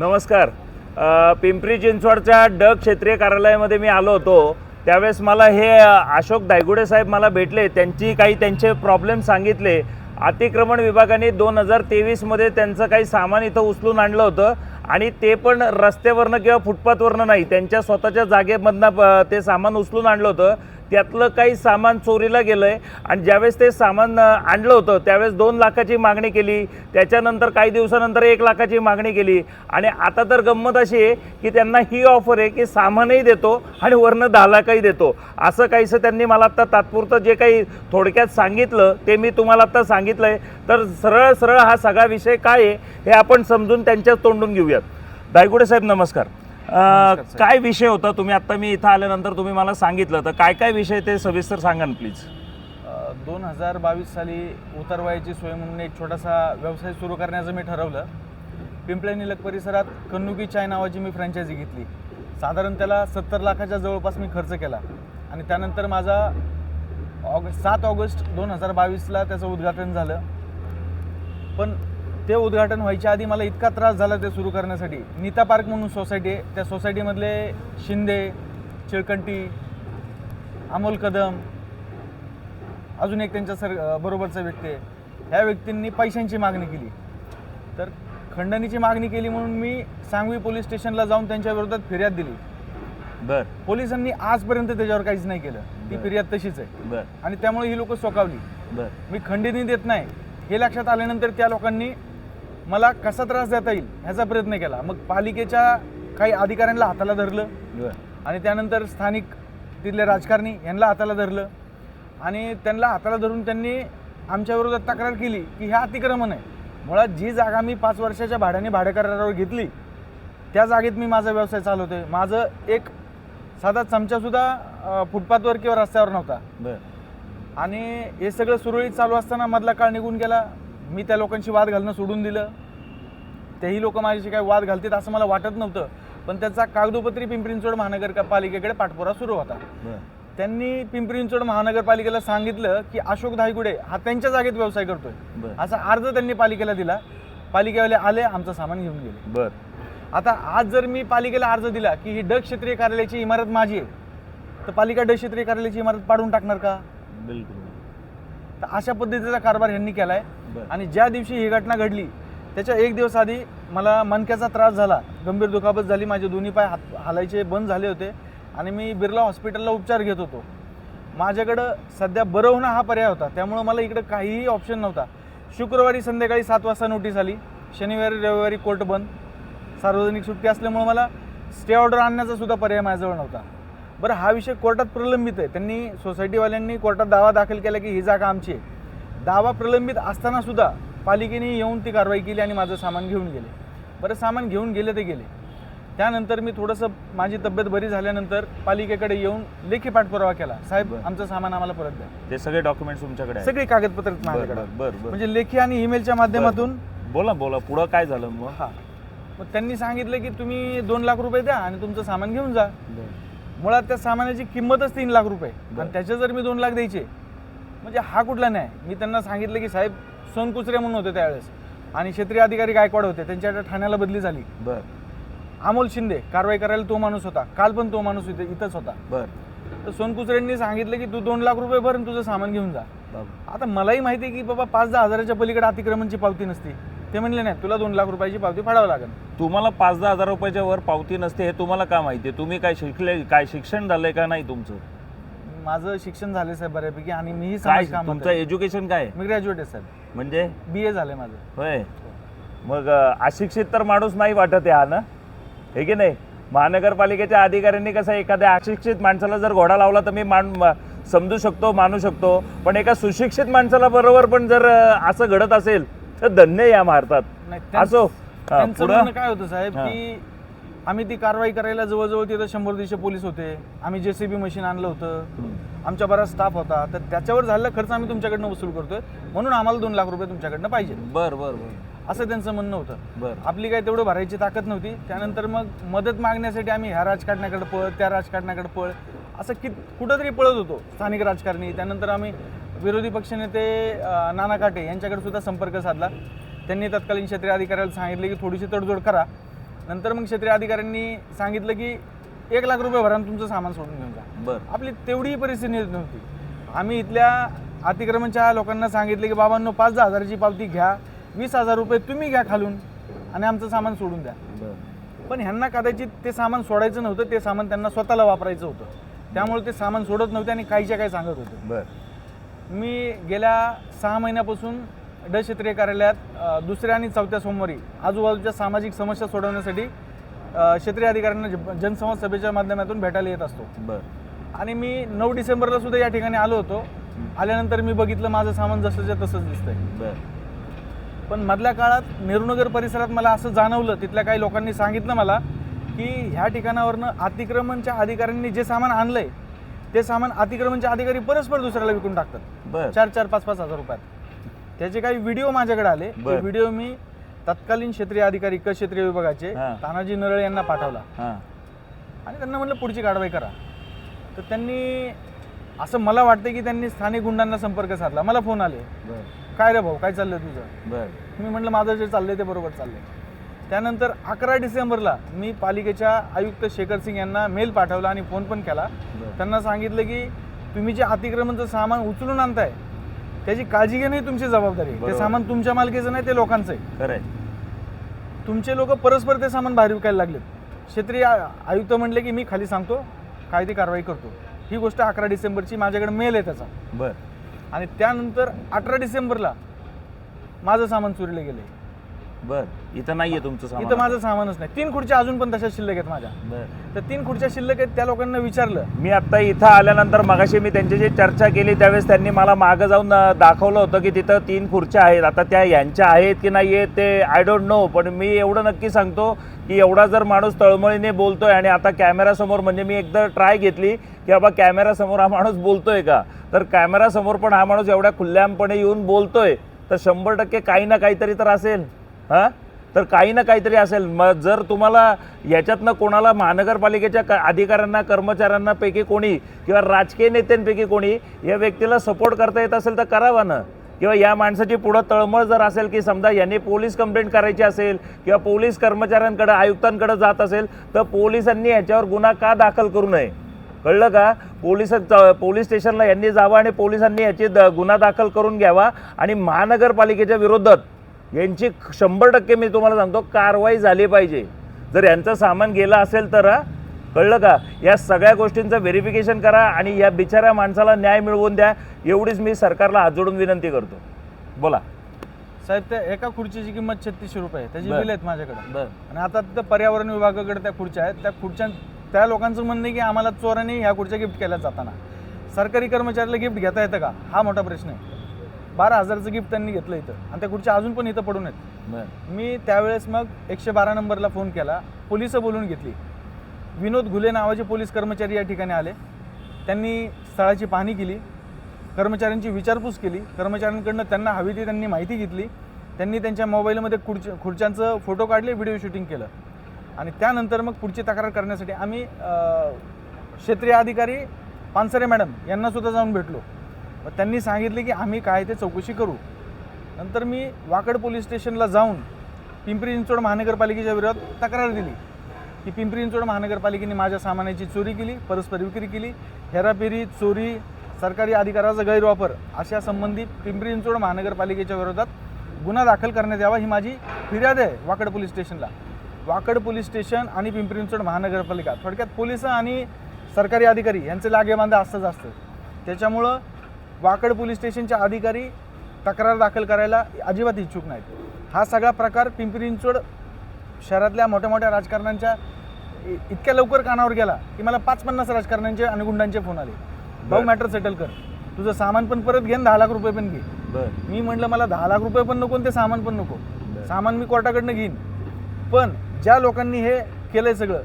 नमस्कार. पिंपरी चिंचवडच्या ड क्षेत्रीय कार्यालयामध्ये मी आलो होतो. त्यावेळेस मला हे अशोक दायगुडे साहेब मला भेटले. त्यांची काही त्यांचे प्रॉब्लेम सांगितले. अतिक्रमण विभागाने दोन हजार तेवीसमध्ये त्यांचं काही सामान इथं उचलून आणलं होतं. आणि ते पण रस्त्यावरनं किंवा फुटपाथवरनं नाही. त्यांच्या स्वतःच्या जागेमधनं ते सामान उचलून आणलं होतं. त्यातलं काही सामान चोरीला गेलं आहे आणि ज्यावेळेस ते सामान आणलं होतं त्यावेळेस दोन लाखाची मागणी केली. त्याच्यानंतर काही दिवसानंतर एक लाखाची मागणी केली. आणि आता तर गंमत अशी आहे की त्यांना ही ऑफर आहे की सामानही देतो आणि वरनं दहा लाखही देतो. असं काहीसं त्यांनी मला आत्ता तात्पुरतं जे काही थोडक्यात सांगितलं ते मी तुम्हाला आत्ता सांगितलं आहे तर सरळ सरळ हा सगळा विषय काय आहे हे आपण समजून त्यांच्याच तोंडून घेऊयात. दायगुडे साहेब नमस्कार. काय विषय होता? तुम्ही आत्ता मी इथं आल्यानंतर तुम्ही मला सांगितलं तर काय काय विषय ते सविस्तर सांगा ना प्लीज दोन हजार बावीस साली उतरवायची सोय म्हणून एक छोटासा व्यवसाय सुरू करण्याचं मी ठरवलं. पिंपळे निलक परिसरात कन्नुकी चाय नावाची मी फ्रँचायझी घेतली. साधारण त्याला सत्तर लाखाच्या जवळपास मी खर्च केला. आणि त्यानंतर माझा ऑगस्ट सात ऑगस्ट दोन हजार बावीसला त्याचं उद्घाटन झालं. पण ते उद्घाटन व्हायच्या आधी मला इतका त्रास झाला ते सुरू करण्यासाठी. नीता पार्क म्हणून सोसायटी आहे. त्या सोसायटीमधले शिंदे चिळकंटी अमोल कदम अजून एक त्यांच्या सर बरोबरचा व्यक्ती आहे. ह्या व्यक्तींनी पैशांची मागणी केली. तर खंडणीची मागणी केली म्हणून मी सांगवी पोलीस स्टेशनला जाऊन त्यांच्या विरोधात फिर्याद दिली. बर. पोलिसांनी आजपर्यंत त्याच्यावर काहीच नाही केलं. ती. फिर्याद तशीच आहे. बर. आणि त्यामुळे ही लोक सोकावली. बर. मी खंडणी देत नाही. हे लक्षात आल्यानंतर त्या लोकांनी मला कसा त्रास देता येईल ह्याचा प्रयत्न केला. मग पालिकेच्या काही अधिकाऱ्यांना हाताला धरलं आणि त्यानंतर स्थानिक तिथले राजकारणी यांना हाताला धरलं. आणि त्यांना हाताला धरून त्यांनी आमच्या विरोधात तक्रार केली की हे अतिक्रमण आहे. मुळात जी जागा मी पाच वर्षाच्या भाड्याने भाडे करारावर घेतली त्या जागेत मी माझा व्यवसाय चालवतोय. माझं एक साधा चमचासुद्धा फुटपाथवर किंवा रस्त्यावर नव्हता. बर. आणि हे सगळं सुरळीत चालू असताना मधला काळ निघून गेला. मी त्या लोकांशी वाद घालणं सोडून दिलं. तेही लोक माझ्याशी काय वाद घालतील असं मला वाटत नव्हतं. पण त्याचा कागदोपत्री पिंपरी चिंचवड महानगर पालिकेकडे पाठपुरा सुरू होता. त्यांनी पिंपरी चिंचवड महानगरपालिकेला सांगितलं की अशोक धायगुडे हा त्यांच्या जागेत व्यवसाय करतोय. असा अर्ज त्यांनी पालिकेला दिला. पालिकेवाले आले आमचं सामान घेऊन गेले. बर. आता आज जर मी पालिकेला अर्ज दिला की ही ड क्षेत्रीय कार्यालयाची इमारत माझी आहे तर पालिका ड क्षेत्रीय कार्यालयाची इमारत पाडून टाकणार का? बिलकुल. तर अशा पद्धतीचा कारभार यांनी केलाय. बर. आणि ज्या दिवशी ही घटना घडली त्याच्या एक दिवस आधी मला मणक्याचा त्रास झाला. गंभीर दुखापत झाली. माझे दोन्ही पाय हात हालायचे बंद झाले होते. आणि मी बिर्ला हॉस्पिटलला उपचार घेत होतो. माझ्याकडं सध्या बरं होणं हा पर्याय होता. त्यामुळं मला इकडं काहीही ऑप्शन नव्हता. शुक्रवारी संध्याकाळी सात वाजता नोटीस आली. शनिवारी रविवारी कोर्ट बंद. सार्वजनिक सुट्टी असल्यामुळं मला स्टे ऑर्डर आणण्याचा सुद्धा पर्याय माझ्याजवळ नव्हता. बरं हा विषय कोर्टात प्रलंबित आहे. त्यांनी सोसायटीवाल्यांनी कोर्टात दावा दाखल केला की ही जागा आमची आहे. दावा प्रलंबित असताना सुद्धा पालिकेने येऊन ती कारवाई केली आणि माझं सामान घेऊन गेले. बरं सामान घेऊन गेले ते गेले. त्यानंतर मी थोडंसं माझी तब्येत बरी झाल्यानंतर पालिकेकडे येऊन लेखी पाठपुरावा केला. साहेब. आमचं सामान आम्हाला परत द्या. ते सगळे डॉक्युमेंट्स तुमच्याकडे सगळी कागदपत्र माझ्याकडे. म्हणजे लेखी आणि ईमेलच्या माध्यमातून बोला बोला. पुढं काय झालं मग? हा. मग त्यांनी सांगितलं की तुम्ही दोन लाख रुपये द्या आणि तुमचं सामान घेऊन जा. मुळात त्या सामानाची किंमतच तीन लाख रुपये. आणि त्याचे जर मी दोन लाख द्यायचे म्हणजे हा कुठला नाही मी त्यांना सांगितलं की साहेब सोनकुचरे म्हणून होते त्यावेळेस. आणि क्षेत्रीय अधिकारी गायकवाड होते त्यांच्या ठाण्याला बदली झाली. बर. अमोल शिंदे कारवाई करायला तो माणूस होता. काल पण तो माणूस इथे इथंच होता. बर. तर सोनकुचरेंनी सांगितलं की तू दोन लाख रुपये भर आणि तुझं सामान घेऊन जा. आता मलाही माहिती आहे की बाबा पाच दहा हजाराच्या पलीकडे अतिक्रमणची पावती नसती. ते म्हणले नाही तुला दोन लाख रुपयाची पावती फाडावं लागेल. तुम्हाला पाच दहा हजार रुपयाच्या वर पावती नसते हे तुम्हाला का माहिती आहे? तुम्ही काय शिकले काय शिक्षण झालंय का नाही तुमचं? माझं शिक्षण झाले साहेब बऱ्यापैकी आणि मीही काय तुमचं एज्युकेशन काय? आहे? मी ग्रॅज्युएट आहे साहेब. म्हणजे? बी ए झालंय माझं. होय. मग अं, अशिक्षित तर माणूस नाही वाटत आहे हा ना? हे की नाही? महानगरपालिकेच्या अधिकाऱ्यांनी कसं एखाद्या अशिक्षित माणसाला जर घोडा लावला तर मी मान म- समजू शकतो मानू शकतो. पण एका सुशिक्षित माणसाला बरोबर पण जर अं, असं घडत असेल तर धन्य या भारतात असो. त्यांचं पुढं? म्हणणं काय होतं साहेब. की आम्ही ती कारवाई करायला जवळजवळ तिथं शंभर दीडशे पोलीस होते. आम्ही जेसीबी मशीन आणलं होतं. आमच्या बराच स्टाफ होता. तर त्याच्यावर झालेला खर्च आम्ही तुमच्याकडनं वसूल करतोय. म्हणून आम्हाला दोन लाख रुपये तुमच्याकडनं पाहिजे. बर बर बर. असं त्यांचं म्हणणं होतं. बर. आपली काय तेवढं भरायची ताकद नव्हती. त्यानंतर मग मदत मागण्यासाठी आम्ही ह्या राजकारण्याकडे पळ त्या राजकारण्याकडे पळ असं कि कुठंतरी पळत होतो स्थानिक राजकारणी. त्यानंतर आम्ही विरोधी पक्षनेते नाना काटे यांच्याकडे सुद्धा संपर्क साधला. त्यांनी तत्कालीन क्षेत्रीय अधिकाऱ्याला सांगितले की थोडीशी तडजोड करा. नंतर मग क्षेत्रीय अधिकाऱ्यांनी सांगितलं की एक लाख रुपये भरा तुमचं सामान सोडून घेऊन जा. बर. आपली तेवढी परिस्थिती नव्हती. आम्ही इथल्या अतिक्रमणच्या लोकांना सांगितले की बाबांनो पाच दहा हजाराची पावती घ्या. वीस हजार रुपये तुम्ही घ्या खालून आणि आमचं सामान सोडून द्या. बर. पण ह्यांना कदाचित ते सामान सोडायचं नव्हतं. ते सामान त्यांना स्वतःला वापरायचं होतं. त्यामुळे ते सामान सोडत नव्हते आणि काहीच्या काही सांगत होते. बर. मी गेल्या सहा महिन्यापासून ड क्षेत्रीय कार्यालयात दुसऱ्या आणि चौथ्या सोमवारी आजूबाजूच्या सामाजिक समस्या सोडवण्यासाठी क्षेत्रीय अधिकाऱ्यांना जनसंवाद सभेच्या माध्यमातून भेटायला येत असतो. बर. आणि मी नऊ डिसेंबरला सुद्धा या ठिकाणी आलो होतो. आल्यानंतर मी बघितलं माझं सामान जसंच्या तसंच दिसतंय. बर. पण मधल्या काळात नेहरूनगर परिसरात मला असं जाणवलं तिथल्या काही लोकांनी सांगितलं मला की ह्या ठिकाणावरनं अतिक्रमणच्या अधिकाऱ्यांनी जे सामान आणलंय ते सामान अतिक्रमणचे अधिकारी परस्पर दुसऱ्याला विकून टाकतात. बर. चार चार पाच पाच हजार रुपयात. त्याचे काही व्हिडिओ माझ्याकडे आले. बर. व्हिडिओ मी तत्कालीन क्षेत्रीय अधिकारी क क्षेत्रीय विभागाचे हा. तानाजी नरळे यांना पाठवला. हां. आणि त्यांना म्हटलं पुढची कारवाई करा. तर त्यांनी असं मला वाटतं की त्यांनी स्थानिक गुंडांना संपर्क साधला. मला फोन आले. बर. काय रे भाऊ काय चाललंय तुझं? बर. मी म्हटलं माझं जे चाललंय ते बरोबर चाललंय. त्यानंतर अकरा डिसेंबरला मी पालिकेच्या आयुक्त शेखर सिंग यांना मेल पाठवला आणि फोन पण केला. त्यांना सांगितलं की तुम्ही जे अतिक्रमणचं सामान उचलून आणताय त्याची काळजी घेणं ही तुमची जबाबदारी आहे. ते बरोबर. सामान तुमच्या मालकीचं नाही ते लोकांचं आहे. खरंय तुमचे लोक परस्पर ते सामान बाहेर विकायला लागलेत. क्षेत्रीय आ- आयुक्त म्हणले की मी खाली सांगतो काय ती कारवाई करतो. ही गोष्ट अकरा डिसेंबरची माझ्याकडे मेल आहे त्याचा. बर. आणि त्यानंतर अठरा डिसेंबरला माझं सामान चोरीला गेले बर. इथं नाहीये तुमचं सामान इथं माझं सामानच नाही. तीन खुर्च्या अजून पण तशा शिल्लक आहेत माझ्या. बर. तर तीन खुर्च्या शिल्लक आहेत त्या लोकांना विचारलं. मी आत्ता इथं आल्यानंतर मगाशी मी त्यांच्याशी चर्चा केली त्यावेळेस त्यांनी मला मागं जाऊन अं, दाखवलं होतं की तिथं तीन खुर्च्या आहेत. आता त्या यांच्या आहेत की नाही आहेत ते आय डोंट नो पण मी एवढं नक्की सांगतो की एवढा जर माणूस तळमळीने बोलतोय आणि आता कॅमेरासमोर म्हणजे मी एकदा ट्राय घेतली की बाबा कॅमेरासमोर हा माणूस बोलतोय का? तर कॅमेरासमोर पण हा माणूस एवढ्या खुल्ल्यामपणे येऊन बोलतोय तर शंभर टक्के काही ना काहीतरी तर असेल. हां? तर काही ना काहीतरी असेल. मग जर तुम्हाला याच्यातनं कोणाला महानगरपालिकेच्या क- अधिकाऱ्यांना कर्मचाऱ्यांना पैकी कोणी किंवा राजकीय नेत्यांपैकी कोणी या व्यक्तीला सपोर्ट करता येत असेल तर करावा ना. किंवा या माणसाची पुढं तळमळ जर असेल की समजा यांनी पोलीस कंप्लेंट करायची असेल किंवा पोलीस कर्मचाऱ्यांकडं आयुक्तांकडे जात असेल तर पोलिसांनी याच्यावर गुन्हा का दाखल करू नये? कळलं का? पोलीस पोलीस स्टेशनला यांनी जावं आणि पोलिसांनी याची द- गुन्हा दाखल करून घ्यावा आणि महानगरपालिकेच्या विरोधात यांची शंभर टक्के मी तुम्हाला सांगतो कारवाई झाली पाहिजे. जर यांचं सामान गेलं असेल तर कळलं का? या सगळ्या गोष्टींचं व्हेरिफिकेशन करा आणि या बिचाऱ्या माणसाला न्याय मिळवून द्या एवढीच मी सरकारला हात जोडून विनंती करतो. बोला. साहेब त्या एका खुर्चीची किंमत छत्तीसशे रुपये आहे. त्याची. बिल आहेत माझ्याकडे. आणि आता तिथं पर्यावरण विभागाकडे त्या खुर्च्या आहेत. त्या खुर्च्या त्या लोकांचं म्हणणं आहे की आम्हाला चोरांनी ह्या खुर्च्या गिफ्ट केल्या जाताना. सरकारी कर्मचाऱ्याला गिफ्ट घेता येतं का? हा मोठा प्रश्न आहे. बारा हजारचं गिफ्ट त्यांनी घेतलं इथं. आणि त्या खुर्च्या अजून पण इथं पडून आहेत. मी त्यावेळेस मग एकशे बारा नंबरला फोन केला. पोलिसं बोलून घेतली. विनोद घुले नावाचे पोलीस कर्मचारी या ठिकाणी आले. त्यांनी स्थळाची पाहणी केली. कर्मचाऱ्यांची विचारपूस केली. कर्मचाऱ्यांकडनं त्यांना हवी ती त्यांनी माहिती घेतली. त्यांनी त्यांच्या मोबाईलमध्ये खुर्च खुर्च्यांचं फोटो काढले व्हिडिओ शूटिंग केलं. आणि त्यानंतर मग पुढची तक्रार करण्यासाठी आम्ही अं, क्षेत्रीय अधिकारी पानसरे मॅडम यांना सुद्धा जाऊन भेटलो. मग त्यांनी सांगितले की आम्ही काय ते चौकशी करू. नंतर मी वाकड पोलीस स्टेशनला जाऊन पिंपरी चिंचवड महानगरपालिकेच्या विरोधात तक्रार दिली. की पिंपरी चिंचवड महानगरपालिकेने माझ्या सामानाची चोरी केली परस्पर विक्री केली हेराफेरी चोरी सरकारी अधिकाराचा गैरवापर अशा संबंधित पिंपरी चिंचवड महानगरपालिकेच्या विरोधात गुन्हा दाखल करण्यात यावा ही माझी फिर्याद आहे वाकड पोलीस स्टेशनला. वाकड पोलीस स्टेशन आणि पिंपरी चिंचवड महानगरपालिका थोडक्यात पोलीस आणि सरकारी अधिकारी यांचे लागेबांधा असतंच असतं त्याच्यामुळं वाकड पोलीस स्टेशनचे अधिकारी तक्रार दाखल करायला अजिबात इच्छुक नाहीत. हा सगळा प्रकार पिंपरी चिंचवड शहरातल्या मोठ्या मोठ्या राजकारण्यांच्या इतक्या लवकर कानावर गेला की मला पाच पन्नास राजकारण्यांचे आणि गुंडांचे फोन आले. भाऊ. मॅटर सेटल कर. तुझं सामान पण परत घे दहा लाख रुपये पण घे. मी म्हटलं मला दहा लाख रुपये पण नको ते सामान पण नको. सामान मी कोर्टाकडनं घेईन. पण ज्या लोकांनी हे केलंय सगळं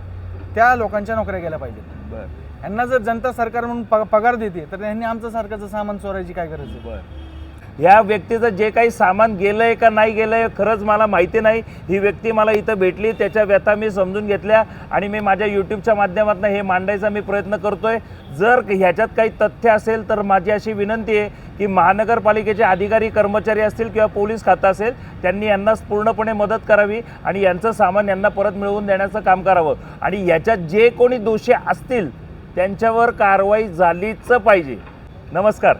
त्या लोकांच्या नोकऱ्या गेल्या पाहिजेत. बर. यांना जर जनता सरकार म्हणून प- पगार देते तर त्यांनी आमचं सरकारचं सामान चोरायची काय गरज आहे? बर. व्यक्तीचं जे काही सामान गेलं आहे का नाही गेलं आहे खरंच मला माहिती नाही. ही व्यक्ती मला इथं भेटली त्याच्या व्यथा मी समजून घेतल्या आणि मी माझ्या यूट्यूबच्या माध्यमातून हे मांडायचा मी प्रयत्न करतोय. जर ह्याच्यात काही तथ्य असेल तर माझी अशी विनंती आहे की महानगरपालिकेचे अधिकारी कर्मचारी असतील किंवा पोलीस खातं असेल त्यांनी यांना पूर्णपणे मदत करावी आणि यांचं सामान यांना परत मिळवून देण्याचं काम करावं. आणि याच्यात जे कोणी दोषी असतील त्यांच्यावर कारवाई झालीच पाहिजे. नमस्कार.